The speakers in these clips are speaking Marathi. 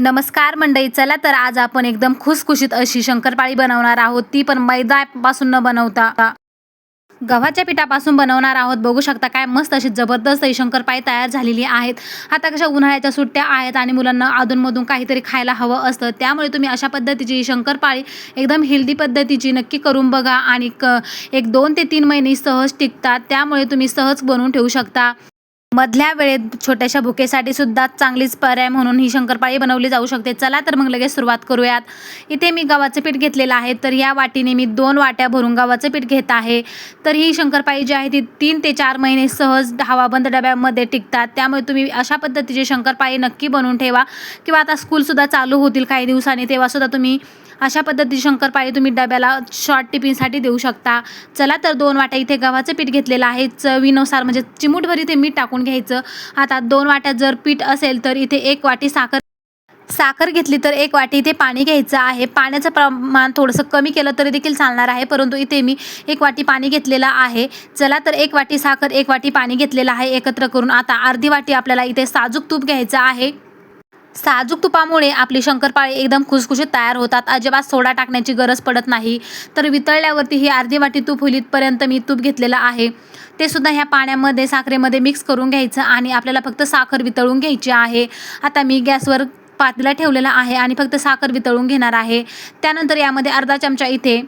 नमस्कार मंडळी चला तर आज आपण एकदम खुसखुशीत अशी शंकरपाळी बनवणार आहोत. ती पण मैदापासून न बनवता. गव्हाच्या पिठापासून बनवणार आहोत. बघू शकता काय मस्त अशी जबरदस्त ही शंकरपाळी तयार झालेली आहेत. आता कशा उन्हाळ्याच्या सुट्ट्या आहेत आणि मुलांना अधूनमधून काहीतरी खायला हवं असतं. त्यामुळे तुम्ही अशा पद्धतीची ही शंकरपाळी एकदम हेल्दी पद्धतीची नक्की करून बघा आणि क एक दोन ते तीन महिने सहज टिकतात. त्यामुळे तुम्ही सहज बनवून ठेवू शकता. मधल्या वेळेत छोट्याशा भुकेसाठी सुद्धा चांगलीच पर्याय म्हणून ही शंकरपाळी बनवली जाऊ शकते. चला तर मग लगेच सुरुवात करूयात. इथे मी गव्हाचं पीठ घेतलेलं आहे तर या वाटीने मी दोन वाट्या भरून गव्हाचं पीठ घेत आहे. तर ही शंकरपाळी जी आहे ती तीन ते चार महिने सहज हवाबंद डब्यामध्ये टिकतात. त्यामुळे तुम्ही अशा पद्धतीची शंकरपाळी नक्की बनवून ठेवा. किंवा आता स्कूलसुद्धा चालू होतील काही दिवसांनी तेव्हासुद्धा तुम्ही अशा पद्धतीची शंकरपाळी तुम्ही डब्याला शॉर्ट टिफिनसाठी देऊ शकता. चला तर दोन वाट्या इथे गव्हाचं पीठ घेतलेलं आहे. चवीनुसार म्हणजे चिमूटभर इथे मीठ टाकून घ्यायचं. आता दोन वाट्यात जर पीठ असेल तर इथे एक वाटी साखर साखर घेतली तर एक वाटी इथे पाणी घ्यायचं आहे. पाण्याचं प्रमाण थोडंसं कमी केलं तरी देखील चालणार आहे परंतु इथे मी एक वाटी पाणी घेतलेलं आहे. चला तर एक वाटी साखर एक वाटी पाणी घेतलेलं आहे एकत्र करून. आता अर्धी वाटी आपल्याला इथे साजूक तूप घ्यायचं आहे. साजूक तुपामुळे आपली शंकरपाळी एकदम खुसखुशीत तयार होतात. अजिबात सोडा टाकण्याची गरज पडत नाही. तर वितळल्यावरती ही अर्धी वाटी तूप होईल मी तूप घेतलेलं आहे. ते सुद्धा ह्या पाण्यामध्ये साखरेमध्ये मिक्स करून घ्यायचं आणि आपल्याला फक्त साखर वितळून घ्यायची आहे. आता मी गॅसवर पातेला ठेवलेला आहे आणि फक्त साखर वितळून घेणार आहे. त्यानंतर यामध्ये अर्धा चमचा इथे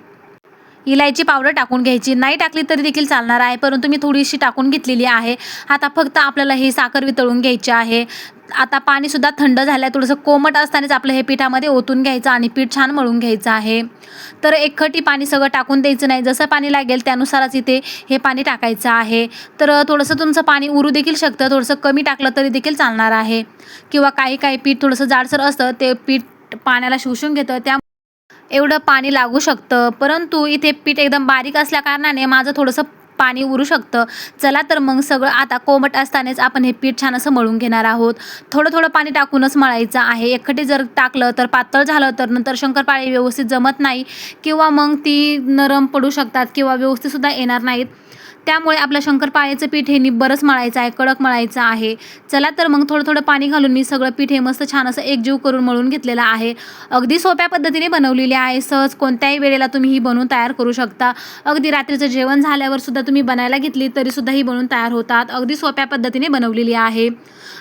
इलायची पावडर टाकून घ्यायची. नाही टाकली तरी देखील चालणार आहे परंतु मी थोडीशी टाकून घेतलेली आहे. आता फक्त आपल्याला ही साखर वितळून घ्यायची आहे. आता पाणीसुद्धा थंड झालं आहे थोडंसं कोमट असतानाच आपलं हे पिठामध्ये ओतून घ्यायचं आणि पीठ छान मळून घ्यायचं आहे. तर एकखटी पाणी सगळं टाकून द्यायचं नाही. जसं पाणी लागेल त्यानुसारच इथे हे पाणी टाकायचं आहे. तर थोडंसं तुमचं पाणी उरू देखील शकतं थोडंसं कमी टाकलं तरी देखील चालणार आहे. किंवा काही काही पीठ थोडंसं जाडसर असतं ते पीठ पाण्याला शोषून घेतं त्या एवढं पाणी लागू शकतं. परंतु इथे पीठ एकदम बारीक असल्या कारणाने माझं थोडंसं पाणी उरू शकतं. चला तर मग सगळं आता कोमट असतानाच आपण हे पीठ छान असं मळून घेणार आहोत. थोडं थोडं पाणी टाकूनच मळायचं आहे. एकखटी जर टाकलं तर पातळ झालं तर नंतर शंकरपाळी व्यवस्थित जमत नाही. किंवा मग ती नरम पडू शकतात किंवा व्यवस्थितसुद्धा येणार नाहीत. त्यामुळे आपलं शंकरपाळ्याचं पीठ हे निब्बरच मळायचं आहे कडक मळायचं आहे. चला तर मग थोडं थोडं पाणी घालून मी सगळं पीठ हे मस्त छान असं एकजीव करून मळून घेतलेलं आहे. अगदी सोप्या पद्धतीने बनवलेली आहे. सहज कोणत्याही वेळेला तुम्ही ही बनवून तयार करू शकता. अगदी रात्रीचं जेवण झाल्यावर सुद्धा तुम्ही बनायला घेतली तरीसुद्धा ही बनवून तयार होतात. अगदी सोप्या पद्धतीने बनवलेली आहे.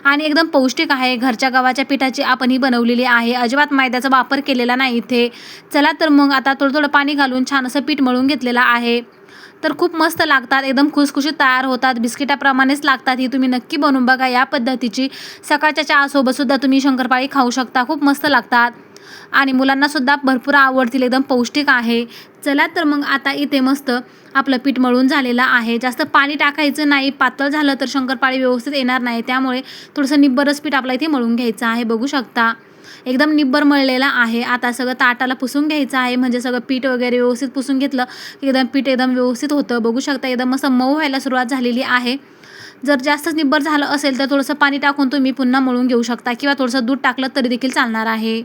आणि एकदम पौष्टिक आहे. घरच्या गव्हाच्या पिठाची आपण ही बनवलेली आहे. अजिबात मैद्याचा वापर केलेला नाही इथे. चला तर मग आता थोडं थोडं पाणी घालून छान असं पीठ मळून घेतलेलं आहे. तर खूप मस्त लागतात एकदम खुसखुशीत तयार होतात बिस्किटाप्रमाणेच लागतात ही तुम्ही नक्की बनवून बघा या पद्धतीची. सकाळच्या चहासोबतसुद्धा तुम्ही शंकरपाळी खाऊ शकता खूप मस्त लागतात. आणि मुलांनासुद्धा भरपूर आवडतील एकदम पौष्टिक आहे. चला तर मग आता इथे मस्त आपलं पीठ मळून झालेलं आहे. जास्त पाणी टाकायचं नाही पातळ झालं तर शंकरपाळी व्यवस्थित येणार नाही. त्यामुळे थोडंसं निब्बरच पीठ आपल्या इथे मळून घ्यायचं आहे बघू शकता. एकदम निब्बर मळलेला आहे. आता सगळं ताटाला पुसून घ्यायचं आहे. म्हणजे सगळं पीठ वगैरे व्यवस्थित पुसून घेतलं की एकदम पीठ एकदम व्यवस्थित होतं. बघू शकता एकदम मस्त मऊ व्हायला सुरुवात झालेली आहे. जर जास्तच निब्बर झालं असेल तर थोडंसं पाणी टाकून तुम्ही पुन्हा मळून घेऊ शकता किंवा थोडंसं दूध टाकलं तरी देखील चालणार आहे.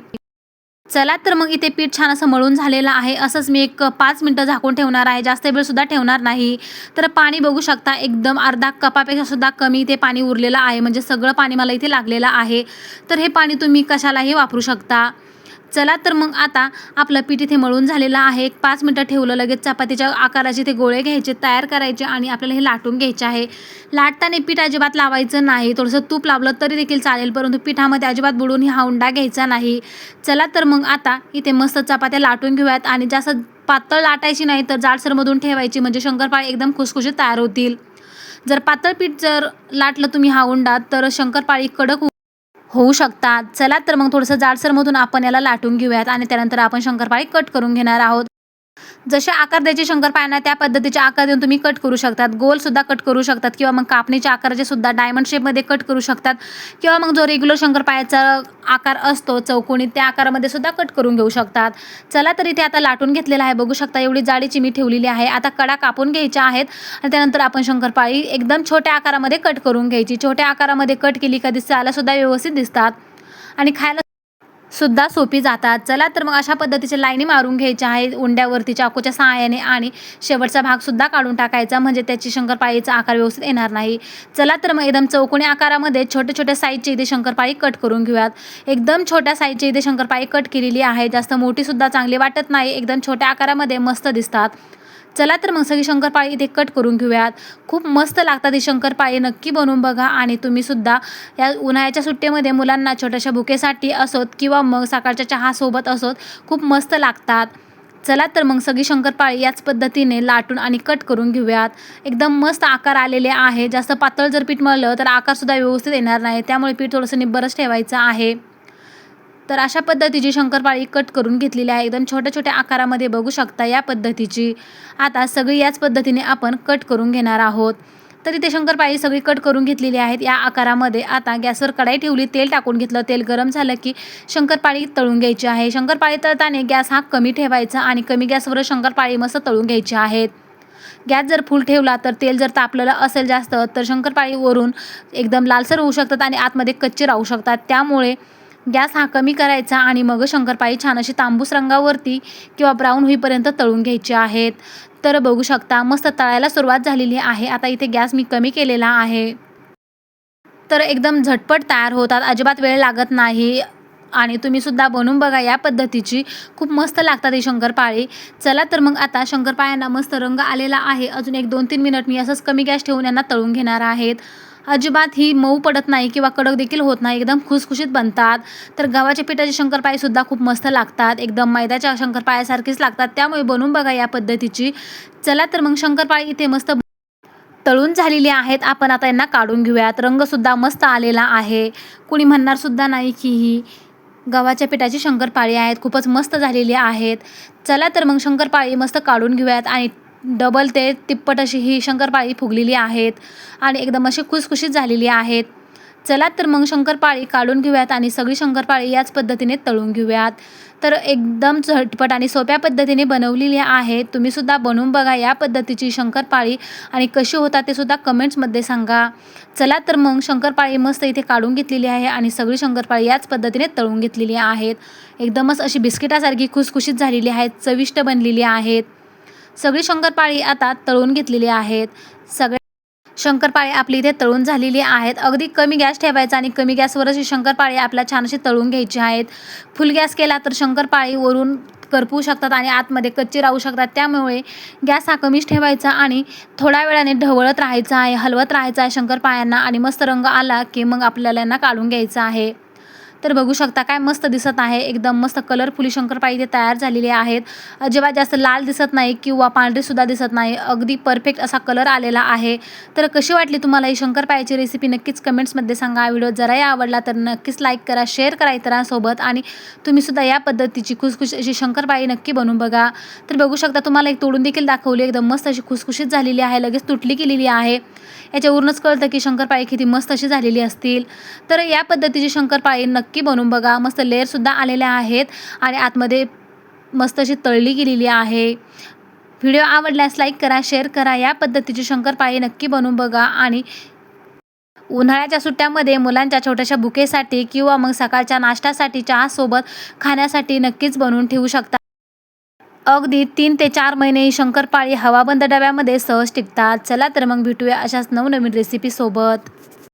चला तर मग इथे पीठ छान असं मळून झालेलं आहे. असंच मी एक पाच मिनटं झाकून ठेवणार आहे. जास्त वेळसुद्धा ठेवणार नाही. तर पाणी बघू शकता एकदम अर्धा कपापेक्षा सुद्धा कमी इथे पाणी उरलेलं आहे. म्हणजे सगळं पाणी मला इथे लागलेलं आहे. तर हे पाणी तुम्ही कशालाही वापरू शकता. चला तर मग आता आपलं पीठ इथे मळून झालेलं आहे. एक पाच मिनटं ठेवलं लगेच चपातीच्या आकाराचे ते गोळे घ्यायचे तयार करायचे आणि आपल्याला हे लाटून घ्यायचे आहे. लाटताना पीठ अजिबात लावायचं नाही. थोडंसं तूप लावलं तरी देखील चालेल परंतु पिठामध्ये अजिबात बुडून हा हुंडा घ्यायचा नाही. चला तर मग आता इथे मस्त चपात्या लाटून घेऊयात आणि जास्त पातळ लाटायची नाही तर जाडसरमधून ठेवायची म्हणजे शंकरपाळी एकदम खुसखुशीत तयार होतील. जर पातळ पीठ जर लाटलं तुम्ही हा हावंडात तर शंकरपाळी कडक होऊ शकतात. चला तर मग थोडंसं जाडसरमधून आपण याला लाटून घेऊयात आणि त्यानंतर आपण शंकरपाळी कट करून घेणार आहोत. जसे आकार द्यायचे शंकरपाळ्यांना त्या पद्धतीचे आकार देऊन तुम्ही कट करू शकतात. गोल सुद्धा कट करू शकतात किंवा मग कापणीच्या आकाराचे सुद्धा डायमंड शेपमध्ये कट करू शकतात. किंवा मग जो रेग्युलर शंकरपाळ्याचा आकार असतो चौकोनी त्या आकारामध्ये सुद्धा कट करून घेऊ शकतात. चला तर इथे आता लाटून घेतलेला आहे. बघू शकता एवढी जाडीची मी ठेवलेली आहे. आता कडा कापून घ्यायच्या आहेत आणि त्यानंतर आपण शंकरपाळी एकदम छोट्या आकारामध्ये कट करून घ्यायची. छोट्या आकारामध्ये कट केली कधी सुद्धा व्यवस्थित दिसतात. आणि खायला सुद्धा सोपी जातात. चला तर मग अशा पद्धतीचे लाईनी मारून घ्यायच्या आहे उंड्यावरती चाकूच्या सहाय्याने आणि शेवटचा भागसुद्धा काढून टाकायचा. म्हणजे त्याची शंकरपाळीचा आकार व्यवस्थित येणार नाही. चला तर मग एकदम चौकोनी आकारामध्ये छोट्या छोट्या साईजची इथे शंकरपाळी कट करून घेऊयात. एकदम छोट्या साईजची इथे शंकरपाळी कट केलेली आहे. जास्त मोठीसुद्धा चांगली वाटत नाही. एकदम छोट्या आकारामध्ये मस्त दिसतात. चला तर मग सगळी शंकरपाळी इथे कट करून घेऊयात. खूप मस्त लागतात ही शंकरपाळी नक्की बनवून बघा. आणि तुम्ही सुद्धा या उन्हाळ्याच्या सुट्टीमध्ये मुलांना छोट्याशा भुकेसाठी असोत किंवा मग सकाळच्या चहासोबत असोत खूप मस्त लागतात. चला तर मग सगळी शंकरपाळी याच पद्धतीने लाटून आणि कट करून घेऊयात. एकदम मस्त आकार आलेले आहे. जास्त पातळ जर पीठ मळलं तर आकारसुद्धा व्यवस्थित येणार नाही. त्यामुळे पीठ थोडंसं निब्बरच ठेवायचं आहे. तर अशा पद्धतीची शंकरपाळी कट करून घेतलेली आहे. एकदम छोट्या छोट्या आकारामध्ये बघू शकता या पद्धतीची. आता सगळी याच पद्धतीने आपण कट करून घेणार आहोत. तर इथे शंकरपाळी सगळी कट करून घेतलेली आहेत. या आकारामध्ये आता गॅसवर कढाई ठेवली तेल टाकून घेतलं. तेल गरम झालं की शंकरपाळी तळून घ्यायची आहे. शंकरपाळी तळताना गॅस हा कमी ठेवायचा आणि कमी गॅसवर शंकरपाळी मस्त तळून घ्यायची आहेत. गॅस जर फुल ठेवला तर तेल जर तापलेलं असेल जास्त तर शंकरपाळी वरून एकदम लालसर होऊ शकतात आणि आतमध्ये कच्चे राहू शकतात. त्यामुळे गॅस हा कमी करायचा आणि मग शंकरपाळी छान अशी तांबूस रंगावरती किंवा ब्राऊन होईपर्यंत तळून घ्यायची आहेत. तर बघू शकता मस्त तळायला सुरुवात झालेली आहे. आता इथे गॅस मी कमी केलेला आहे. तर एकदम झटपट तयार होतात. अजिबात वेळ लागत नाही. आणि तुम्ही सुद्धा बनवून बघा या पद्धतीची. खूप मस्त लागतात ही शंकरपाळी. चला तर मग आता शंकरपाळ्यांना मस्त रंग आलेला आहे. अजून एक दोन तीन मिनिट मी असंच कमी गॅस ठेवून यांना तळून घेणार आहेत. अजिबात ही मऊ पडत नाही किंवा कडक देखील होत नाही एकदम खुसखुशीत बनतात. तर गव्हाच्या पिठाची शंकरपाळीसुद्धा खूप मस्त लागतात. एकदम मैद्याच्या शंकरपाळ्यासारखीच लागतात. त्यामुळे बनवून बघा या पद्धतीची. चला तर मग शंकरपाळी इथे मस्त तळून झालेली आहेत. आपण आता यांना काढून घेऊयात. रंगसुद्धा मस्त आलेला आहे. कुणी म्हणणारसुद्धा नाही की ही गव्हाच्या पिठाची शंकरपाळी आहेत. खूपच मस्त झालेली आहेत. चला तर मग शंकरपाळी मस्त काढून घेऊयात आणि डबल ते तिप्पट अशी ही शंकरपाळी फुगलेली आहेत आणि एकदम अशी खुसखुशीत झालेली आहेत. चला तर मग शंकरपाळी काढून घेऊयात आणि सगळी शंकरपाळी याच पद्धतीने तळून घेऊयात. तर एकदम झटपट आणि सोप्या पद्धतीने बनवलेली आहे. तुम्हीसुद्धा बनवून बघा या पद्धतीची शंकरपाळी आणि कशी होतात ते सुद्धा कमेंट्समध्ये सांगा. चला तर मग शंकरपाळी मस्त इथे काढून घेतलेली आहे आणि सगळी शंकरपाळी याच पद्धतीने तळून घेतलेली आहेत. एकदमच अशी बिस्किटासारखी खुसखुशीत झालेली आहेत चविष्ट बनलेली आहेत. सगळी शंकरपाळी आता तळून घेतलेली आहेत. सगळे शंकरपाळी आपली इथे तळून झालेली आहेत. अगदी कमी गॅस ठेवायचा आणि कमी गॅसवरच ही शंकरपाळी आपल्या छान अशी तळून घ्यायची आहेत. फुल गॅस केला तर शंकरपाळी वरून करपू शकतात आणि आतमध्ये कच्ची राहू शकतात. त्यामुळे गॅस हा कमीच ठेवायचा आणि थोड्या वेळाने ढवळत राहायचा आहे हलवत राहायचं आहे शंकरपाळ्यांना आणि मस्त रंग आला की मग आपल्याला यांना काढून घ्यायचं आहे. तर बघू शकता काय मस्त दिसत आहे. एकदम मस्त कलरफुली शंकरपाळी इथे तयार झालेली आहेत. अजिबात जास्त लाल दिसत नाही किंवा पांढरीसुद्धा दिसत नाही अगदी परफेक्ट असा कलर आलेला आहे. तर कशी वाटली तुम्हाला ही शंकरपाळीची रेसिपी नक्कीच कमेंट्समध्ये सांगा. व्हिडिओ जराही आवडला तर नक्कीच लाईक करा शेअर करा इतरांसोबत आणि तुम्हीसुद्धा या पद्धतीची खुसखुश अशी शंकरपाळी नक्की बनवून बघा. तर बघू शकता तुम्हाला एक तोडून देखील दाखवली. एकदम मस्त अशी खुसखुशीत झालेली आहे. लगेच तुटली गेलेली आहे. याच्यावरूनच कळतं की शंकरपाळी किती मस्त अशी झालेली असतील. तर या पद्धतीची शंकरपाळी नक्की बनवून बघा. मस्त लेअरसुद्धा आलेल्या आहेत आणि आतमध्ये मस्त अशी तळली गेलेली आहे. व्हिडिओ आवडल्यास लाईक करा शेअर करा. या पद्धतीची शंकरपाळी नक्की बनवून बघा आणि उन्हाळ्याच्या सुट्ट्यामध्ये मुलांच्या छोट्याशा बुकेसाठी किंवा मग सकाळच्या नाश्त्यासाठी चहासोबत खाण्यासाठी नक्कीच बनवून ठेवू शकता. अगदी तीन ते चार महिने शंकरपाळी हवाबंद डब्यामध्ये सहज टिकतात. चला तर मग भेटूया अशाच नवनवीन रेसिपीसोबत